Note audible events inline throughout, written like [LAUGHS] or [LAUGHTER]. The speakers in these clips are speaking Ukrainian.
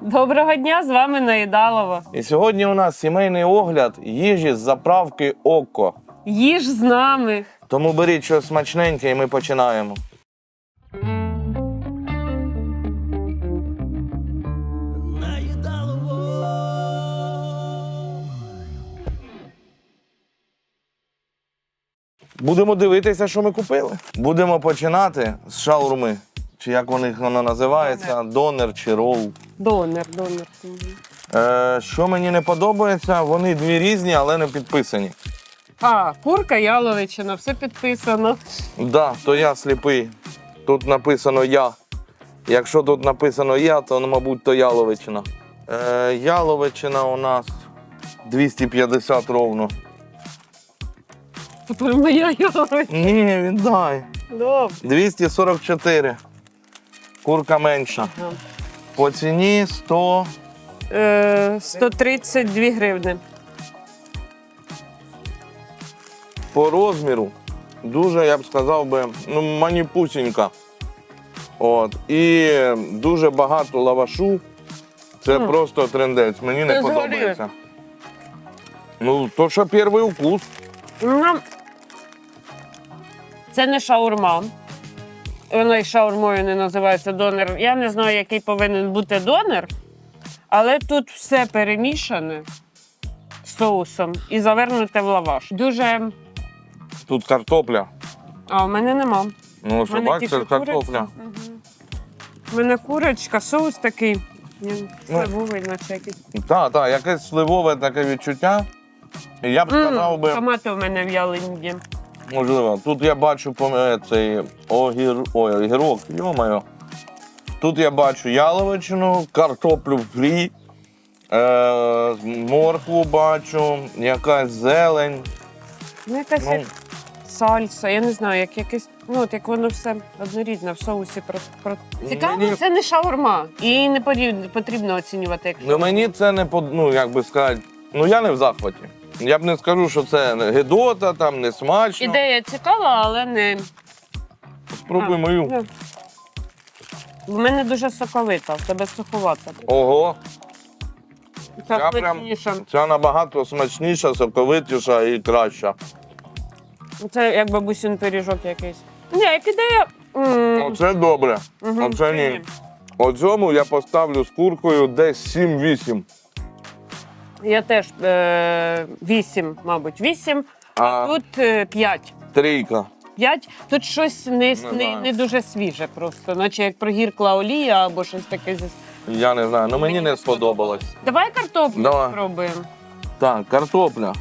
Доброго дня, з вами Наїдалова. І сьогодні у нас сімейний огляд їжі з заправки Око. Їж з нами. Тому беріть щось смачненьке і ми починаємо. Будемо дивитися, що ми купили. Будемо починати з шаурми. Чи як них воно називається? Донер чи рол. Донор, донор. Е, що мені не подобається, вони дві різні, але не підписані. А, курка, яловичина, все підписано. Да, то я сліпий. Тут написано я. Якщо тут написано я, то мабуть то яловичина. Е, яловичина у нас 250 ровно. Тепер моя яловичина. Ні, віддай. Добре. 244. Курка менша. Ага. По ціні 100. Е, 132 гривни. По розміру дуже, я б сказав би, ну, маніпусінька. От. І дуже багато лавашу. Це Мм. просто трендець. Мені не Це подобається. Ну, то що перший вкус. Ну, Це не шаурма. Вона і шаурмою не називається донор. Я не знаю, який повинен бути донор, але тут все перемішане соусом і завернуте в лаваш. Дуже. Тут картопля. А у мене нема. Ну, що бачите, картопля. Мгм. У мене курочка, соус такий. Ну. Сливовий, наче якийсь. Так, так, якесь сливове таке відчуття. І я б сказав би, Томати в мене в'ялені. Можливо, тут я бачу пом- цей огір... Ой, огірок, йомайо. Тут я бачу яловичину, картоплю фрі, е, моркву бачу, якась зелень. Ну, якась Ну. як сальса, я не знаю, як якесь, ну от як воно все однорідне в соусі. Про, про... Цікаво, Мені- це не шаурма. Її не потрібно, потрібно оцінювати. Як... Ну мені це не под... ну, як би сказати, ну я не в захваті. Я б не скажу, що це не гидота, там не смачно. Ідея цікава, але не. Спробуй А, мою. ну. В мене дуже соковита, в тебе суховата. Ого, Це Я прям- ця набагато смачніша, соковитіша і краща. Це як бабусин пиріжок якийсь. Ні, як ідея. м, Оце добре. мгм, оце ні. Оцьому я поставлю з куркою десь 7-8. Я теж е, 8, мабуть, 8, а, А тут е, 5. трійка. 5. Тут щось не, Не не, знаю. не дуже свіже просто, наче як прогіркла олія або щось таке. зі- Я не знаю, ну мені Мені не не сподобалось. Давай картоплю Давай. спробуємо. Так, картопля.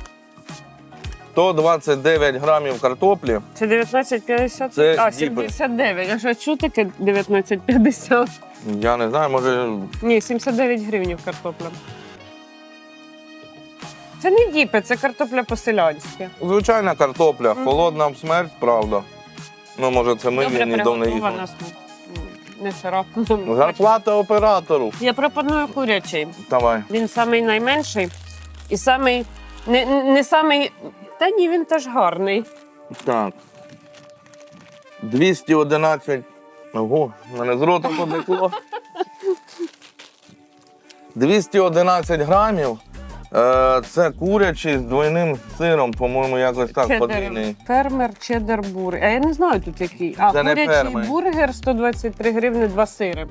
129 грамів картоплі. Це 19,50? Це а, діпи. 79. А що, що таке 19,50? Я не знаю, може. Ні, 79 гривень картопля. Це не діпи, це картопля по-селянськи. Звичайна картопля, холодна смерть, правда. Ну, може, це ми Добре їздили. приготована смак. М, Не сира. Зарплата оператору. Я пропоную курячий. Давай. Він самий найменший і самий. Не, не самий. Та ні, він теж гарний. Так. 211. Ого, мене з рота [LAUGHS] потекло. 211 грамів. Е, Це курячий з двойним сиром, по-моєму, якось так, подвійний. Фермер чеддер бургер. А я не знаю тут який. А Це не курячий фермер. бургер 123 гривни, два сири.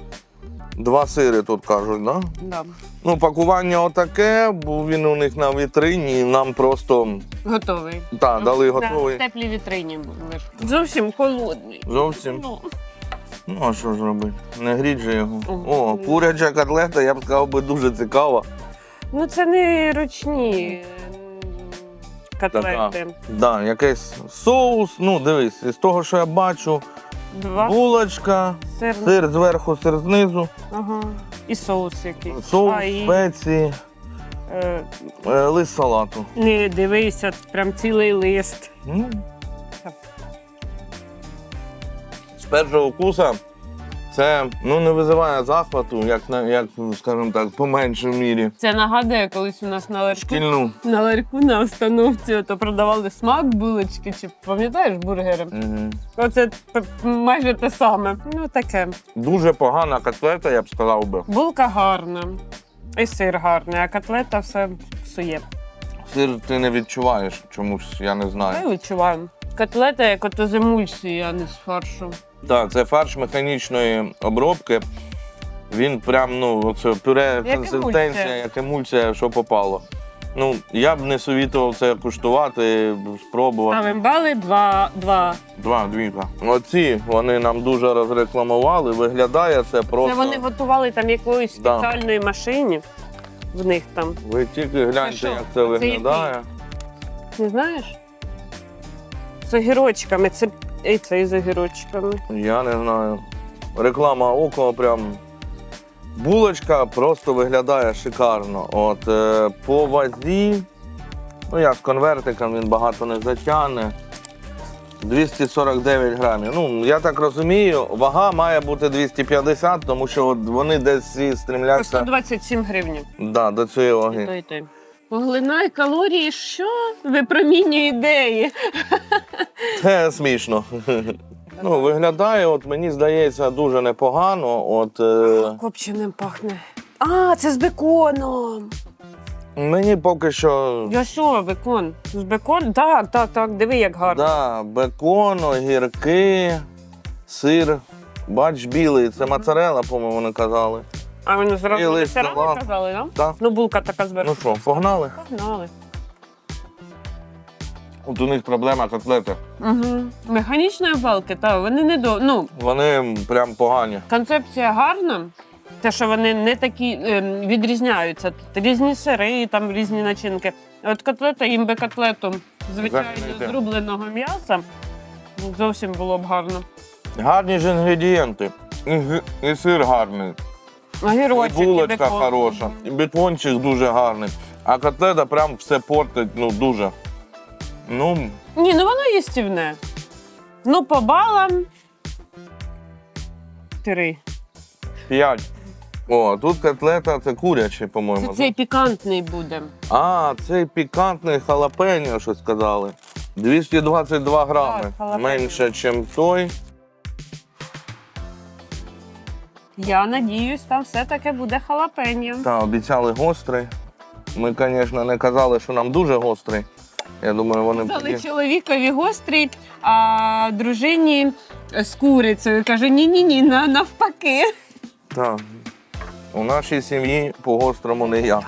Два сири тут кажуть, да? Да. Ну, пакування отаке, бо він у них на вітрині, і нам просто Готовий. та, дали Да, в теплій вітрині будеш. Зовсім холодний. Зовсім. Ну, Ну, а що ж робити? Не гріть же його. О, куряча котлета, я б сказав, би дуже цікава. Ну це не ручні котлети. Да, якийсь соус. Ну, дивись, із того, що я бачу, Два булочка, сир. сир зверху, сир знизу, Ага. І соус якийсь. соус, А, і, спеції, е, е, лист салату. не дивися, прям цілий лист. М. З першого вкуса Це ну не визиває захвату, як на як, скажімо так, по меншій мірі. Це нагадує, колись у нас на ларьку, Шкільну. на ларьку на установці то продавали смак булочки, чи пам'ятаєш бургери? Угу. Оце майже те саме. Ну таке. Дуже погана котлета, я б сказав би. Булка гарна, і сир гарний, а котлета все псує. Сир ти не відчуваєш чомусь, я не Я знаю. відчуваю. Котлета як ото з емульсії, а не з фаршу. Так, це фарш механічної обробки. Він прям, ну, оце пюре Як консистенція, емульсія. як емульсія, що попало. Ну, я б не совітував це куштувати, спробувати. Ставимо бали два, два. Два, двіка. Оці вони нам дуже розрекламували. Виглядає це просто. Це вони готували там якоїсь Да. спеціальної машині. В них там. Ви тільки гляньте, що? як це Це виглядає. Не знаєш? З огірочками. Це і цей з огірочками. Я не знаю. Реклама око прям. Булочка просто виглядає шикарно. От е, по вазі, ну я з конвертиком він багато не затягне. 249 грамів. Ну, я так розумію, вага має бути 250, тому що от вони десь всі По стрімляться 127 гривень. да, до цієї І ваги. то, і то. Поглинай калорії, що? Випромінює ідеї. [LAUGHS] Це смішно. Ну, виглядає, от мені здається, дуже непогано. От е, Копченим пахне. А, це з беконом. мені поки що Я що, бекон? З бекон? Так, так, так. Диви, як гарно. да, бекон, огірки, сир. Бач, білий, це моцарела, по-моєму, вони казали. А вони зразу Білий ресторани салат. казали, так? Так. Ну, булка така зверху. Ну що, погнали? Погнали. От у них проблема котлети. Угу. Механічної палки, так, вони не до. Ну, Вони прям погані. концепція гарна. Те, що вони не такі ем, відрізняються. Тут різні сири, там різні начинки. От котлета, їм би котлету звичайно зрубленого м'яса. Зовсім було б гарно. Гарні ж інгредієнти. І, г- і сир гарний, і Огірочок, і булочка бекон. хороша, і бекончик дуже гарний. А котлета прям все портить, ну дуже. Ну, Ні, ну воно їстівне. Ну, по балам. Три. п'ять. О, тут котлета це курячий, Це по-моєму. цей пікантний буде. А, цей пікантний халапеньо, що сказали. 222 грами. Так, халапеньо. Менше, ніж той. Я надіюсь, там все-таки буде халапеньо. Та обіцяли гострий. Ми, звісно, не казали, що нам дуже гострий. Я думаю, вони Казали чоловікові гострий, а дружині з курицею. Каже, ні-ні-ні, навпаки. Так. У нашій сім'ї по гострому не я.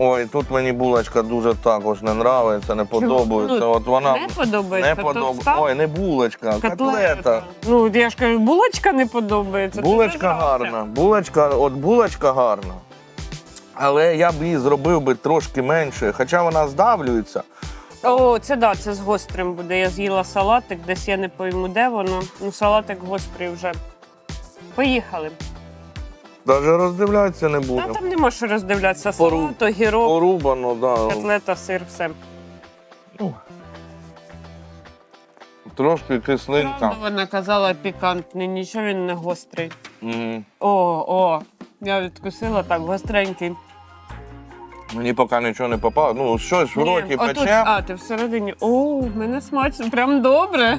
Ой, тут мені булочка дуже також не нравиться, не подобається. Ну, От вона Не подобається. не то подобається. Ой, не булочка, котлета. Ну, я ж кажу, булочка не подобається. Булочка гарна. Булочка, от булочка гарна. Але я б її зробив би трошки менше, хоча вона здавлюється. О, це да, це з гострим буде. Я з'їла салатик, десь я не пойму, де воно. Ну, салатик гострий вже. Поїхали. Навіть роздивлятися не Та будемо. там нема що роздивлятися. Пору- Салат, огірок, Порубано, да. котлета, сир, все. Трошки кислинка. Правда, вона казала пікантний, нічого він не гострий. Мгм. О, о, я відкусила так, гостренький. Мені поки нічого не попало. Ну, щось в Ні, отут, пече. А, ти всередині. О, в мене смачно, прям добре.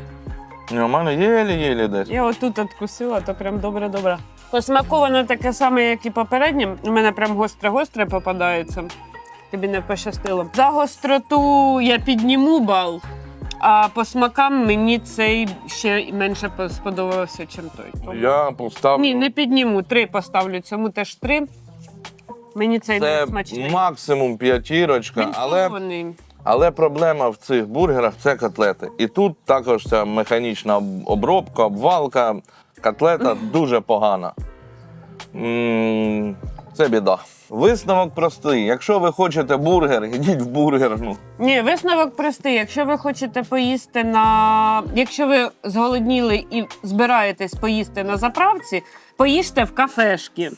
Ні, У мене єлі-єлі десь. Я отут відкусила, то прям добре-добре. По смаку воно таке саме, як і попереднє. У мене прям гостре-гостре попадається. Тобі не пощастило. За гостроту я підніму бал, а по смакам мені цей ще менше сподобався, ніж той. Тому- Я поставлю. Ні, не підніму. Три поставлю. Цьому теж три. Мені цей Це не смачний. максимум п'ятірочка, Він але, солоний. Але проблема в цих бургерах це котлети. І тут також ця механічна обробка, обвалка. Котлета дуже погана. М, Це біда. Висновок простий. Якщо ви хочете бургер, йдіть в бургерну. Ні, висновок простий. Якщо ви хочете поїсти на. Якщо ви зголодніли і збираєтесь поїсти на заправці, поїжте в кафешки.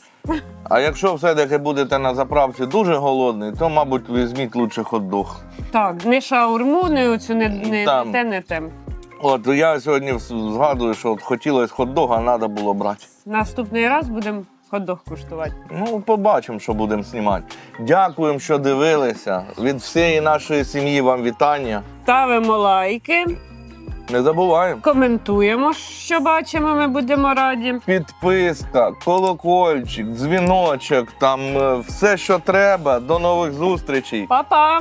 А якщо все-таки будете на заправці дуже голодний, то, мабуть, візьміть лучше хот-дог. Так, не шаурму, не оцю, не, не, Там. те, не те. От я сьогодні згадую, що от хотілося хот-дога, а треба було брати. Наступний раз будемо хот-дог куштувати. Ну, побачимо, що будемо знімати. Дякуємо, що дивилися. Від всієї нашої сім'ї вам вітання. Ставимо лайки, Не забуваємо. коментуємо, що бачимо, ми будемо раді. Підписка, колокольчик, дзвіночок, там е, все, що треба. До нових зустрічей. Па-па!